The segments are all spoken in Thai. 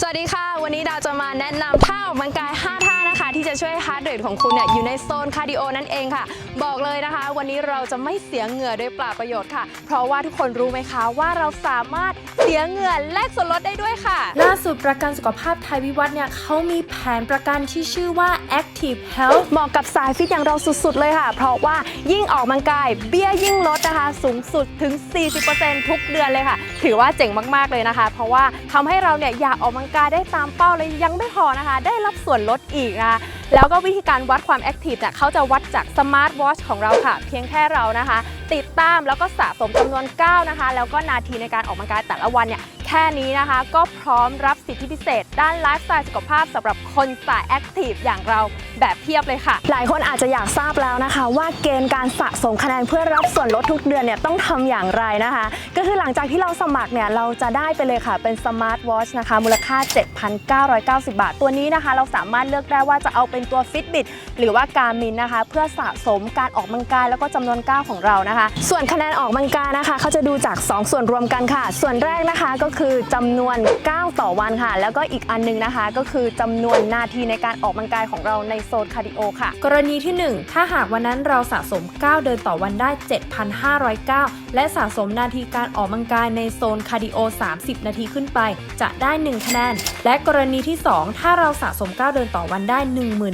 สวัสดีค่ะ วันนี้ดาวจะมาแนะนำท่าออกกำลังกาย 5 ท่านะคะ ที่จะช่วยให้ฮาร์ดเรทของคุณเนี่ยอยู่ในโซนคาร์ดิโอนั่นเองค่ะ บอกเลยนะคะ วันนี้เราจะไม่เสียเหงื่อโดยเปล่าประโยชน์ค่ะ เพราะว่าทุกคนรู้ไหมคะว่าเราสามารถเสียเหงื่อแลกส่วนลดได้ด้วยค่ะ ล่าสุดประกันสุขภาพไทยวิวัฒน์เนี่ยเขามีแผนประกันที่ชื่อว่า Active Health เหมาะกับสายฟิตอย่างเราสุดๆเลยค่ะ เพราะว่ายิ่งออกกำลังกายเบี้ยยิ่งลดนะคะ สูงสุดถึง 40%ทุกเดือนเลยค่ะ ถือว่าเจ๋งมากๆเลยนะคะ เพราะว่าทำให้เราเนี่ยอยากออกกำลังกายได้ตามเป้าเลยยังไม่พอนะคะ ได้รับส่วนลดอีกนะคะแล้วก็วิธีการวัดความแอคทีฟเนี่ยเขาจะวัดจากสมาร์ทวอชของเราค่ะ เพียงแค่เรานะคะ ติดตามแล้วก็สะสมจำนวนก้าวนะคะ แล้วก็นาทีในการออกกำลังกายแต่ละวันเนี่ย แค่นี้นะคะก็พร้อมรับสิทธิพิเศษ ด้านไลฟ์สไตล์สุขภาพสำหรับคนสายแอคทีฟอย่างเราแบบเพียบเลยค่ะ หลายคนอาจจะอยากทราบแล้วนะคะ ว่าเกณฑ์การสะสมคะแนนเพื่อรับส่วนลดทุกเดือนเนี่ยต้องทำอย่างไรนะคะ ก็คือหลังจากที่เราสมัครเนี่ยเราจะได้ไปเลยค่ะเป็นสมาร์ทวอชนะคะมูลค่า 7,990 บาท ตัวนี้นะคะ เราสามารถเลือกได้ว่าจะเอาเป็นตัว Fitbit หรือว่า Garmin นะคะ เพื่อสะสมการออกกำลังกายแล้วก็จำนวนก้าวของเรานะคะ ส่วนคะแนนออกกำลังกายนะคะเขาจะดูจาก 2 ส่วนรวมกันค่ะ ส่วนแรกนะคะก็คือจำนวนก้าวต่อวันค่ะ แล้วก็อีกอันหนึงนะคะ ก็คือจำนวนนาทีในการออกกำลังกายของเราในโซนคาร์ดิโอค่ะ กรณีที่ 1 ถ้าหากวันนั้นเราสะสม 9 เดินต่อวันได้ 7,509 และสะสมนาทีการออกกำลังกายในโซนคาร์ดิโอ 30 นาทีขึ้นไป จะได้ 1 คะแนน และกรณีที่ 2 ถ้าเราสะสม 9 เดินต่อวันได้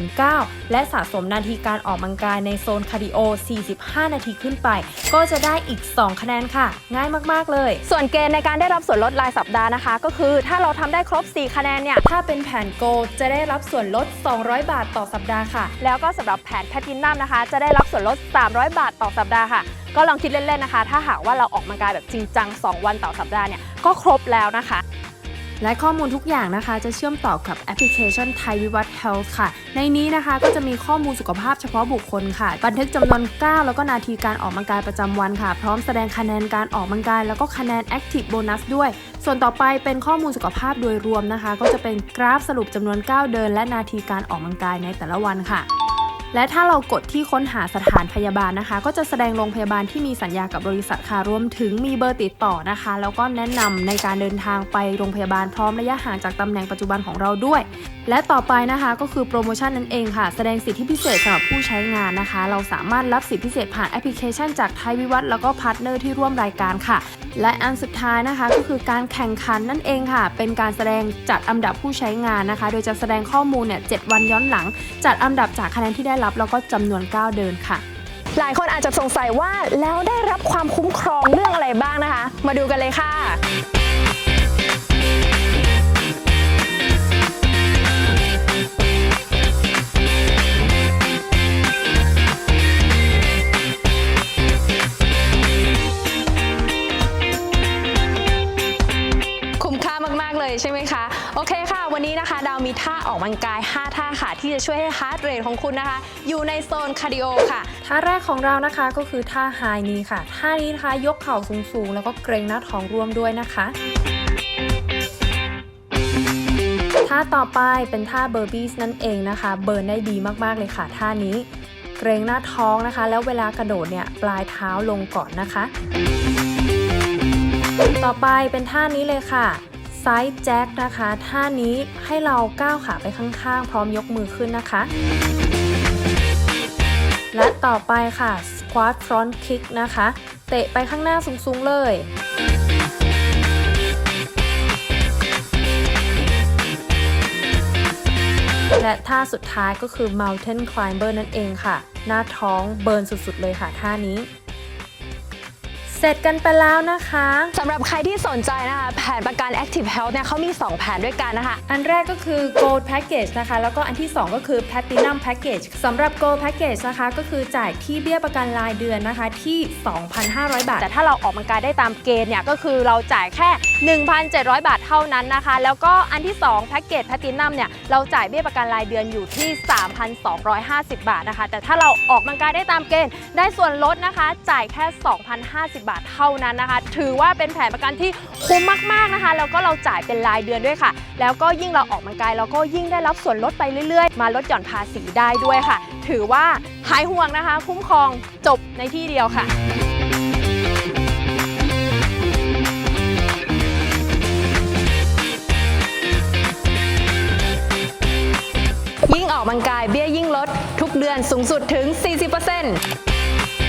19,000และสะสมนาทีการออกกำลังกายในโซนคาร์ดิโอ 45 นาทีขึ้นไป ก็จะได้อีก 2 คะแนนค่ะ ง่ายมาก ๆ เลย ส่วนเกณฑ์ในการได้รับส่วนลดรายสัปดาห์นะคะ ก็คือถ้าเราทำได้ครบ 4 คะแนนเนี่ย ถ้าเป็นแผนโกจะได้รับส่วนลด 200 บาทต่อสัปดาห์ค่ะ แล้วก็สำหรับแผนแพทินัมนะคะ จะได้รับส่วนลด 300 บาทต่อสัปดาห์ค่ะ ก็ลองคิดเล่นๆนะคะ ถ้าหากว่าเราออกมังกายแบบจริงจัง 2 วันต่อสัปดาห์เนี่ย ก็ครบแล้วนะคะ และข้อมูลทุกอย่างนะคะ จะเชื่อมต่อกับแอปพลิเคชันไทยวิวัฒน์ Health ค่ะ ในนี้นะคะก็จะมีข้อมูลสุขภาพเฉพาะบุคคลค่ะ บันทึกจำนวนก้าวแล้วก็นาทีการออกกำลังกายประจำวันค่ะ พร้อมแสดงคะแนนการออกกำลังกาย แล้วก็คะแนน Active Bonus ด้วย ส่วนต่อไปเป็นข้อมูลสุขภาพโดยรวมนะคะ ก็จะเป็นกราฟสรุปจำนวนก้าวเดิน และนาทีการออกกำลังกายในแต่ละวันค่ะ และถ้าเรากดที่ค้นหาสถานพยาบาลนะคะ ก็จะแสดงโรงพยาบาลที่มีสัญญากับบริษัทค่ะรวมถึงมีเบอร์ติดต่อนะคะ แล้วก็แนะนำในการเดินทางไปโรงพยาบาลพร้อมระยะห่างจากตำแหน่งปัจจุบันของเราด้วย และต่อไปนะคะก็คือโปรโมชั่นนั่นเองค่ะ แสดงสิทธิพิเศษสำหรับผู้ใช้งานนะคะ เราสามารถรับสิทธิพิเศษผ่านแอปพลิเคชันจากไทยวิวัฒน์แล้วก็พาร์ทเนอร์ที่ร่วมรายการค่ะและอันสุดท้ายนะคะก็คือการแข่งขันนั่นเองค่ะ เป็นการแสดงจัดอันดับผู้ใช้งานนะคะ โดยจะแสดงข้อมูลเนี่ย7วันย้อนหลัง จัดอันดับจากคะแนนที่ได้รับแล้วก็จำนวนก้าวเดินค่ะ หลายคนอาจจะสงสัยว่าแล้วได้รับความคุ้มครองเรื่องอะไรบ้างนะคะ มาดูกันเลยค่ะ นนี้นะคะ ดาวมีท่าออกกำลังกาย 5 ท่าค่ะ ที่จะช่วยให้ฮาร์ดเรทของคุณนะคะ อยู่ในโซนคาร์ดิโอค่ะ ท่าแรกของเรานะคะก็คือท่าไฮนี้ค่ะ ท่านี้นะคะยกเข่าสูงๆ แล้วก็เกรงหน้าท้องร่วมด้วยนะคะท่าต่อไปเป็นท่าเบอร์บี้นั่นเองนะคะ เบิร์นได้ดีมากๆเลยค่ะ ท่านี้เกรงหน้าท้องนะคะ แล้วเวลากระโดดเนี่ยปลายเท้าลงก่อนนะคะ ต่อไปเป็นท่านี้เลยค่ะ ไซด์แจ็คนะคะท่านี้ให้เราก้าวขาไปข้างๆ พร้อมยกมือขึ้นนะคะ และต่อไปค่ะ squat front kick นะคะ เตะไปข้างหน้าสูงๆเลยและท่าสุดท้ายก็คือ mountain climber นั่นเองค่ะ หน้าท้องเบิร์นสุดๆเลยค่ะท่านี้ เสร็จกันไปแล้วนะคะสำหรับใครที่สนใจนะคะ แผนประกัน Active Health เนี่ยเขามี 2 แผนด้วยกันนะคะ อันแรกก็คือ Gold Package นะคะ แล้วก็อันที่ 2 ก็คือ Platinum Package สำหรับ Gold Package นะคะก็คือจ่ายที่เบี้ยประกันรายเดือนนะคะที่ 2,500 บาท แต่ถ้าเราออกกำลังกายได้ตามเกณฑ์เนี่ยก็คือเราจ่ายแค่ 1,700 บาทเท่านั้นนะคะ แล้วก็อันที่2แพ็กเกจแพลตินัมเนี่ยเราจ่ายเบี้ยประกันรายเดือนอยู่ที่ 3,250 บาทนะคะ แต่ถ้าเราออกกำลังกายได้ตามเกณฑ์ได้ส่วนลดนะคะ จ่ายแค่ 2,050 บาทาทเท่านั้นนะคะ ถือว่าเป็นแผนประกันที่คุ้มมากๆนะคะ แล้วก็เราจ่ายเป็นรายเดือนด้วยค่ะ แล้วก็ยิ่งเราออกมังกายเราก็ยิ่งได้รับส่วนลดไปเรื่อยๆ มาลดหย่อนภาษีได้ด้วยค่ะ ถือว่าหายห่วงนะคะ คุ้มครองจบในที่เดียวค่ะยิ่งออกมังกายเบี้ยยิ่งลด ทุกเดือนสูงสุดถึง 40%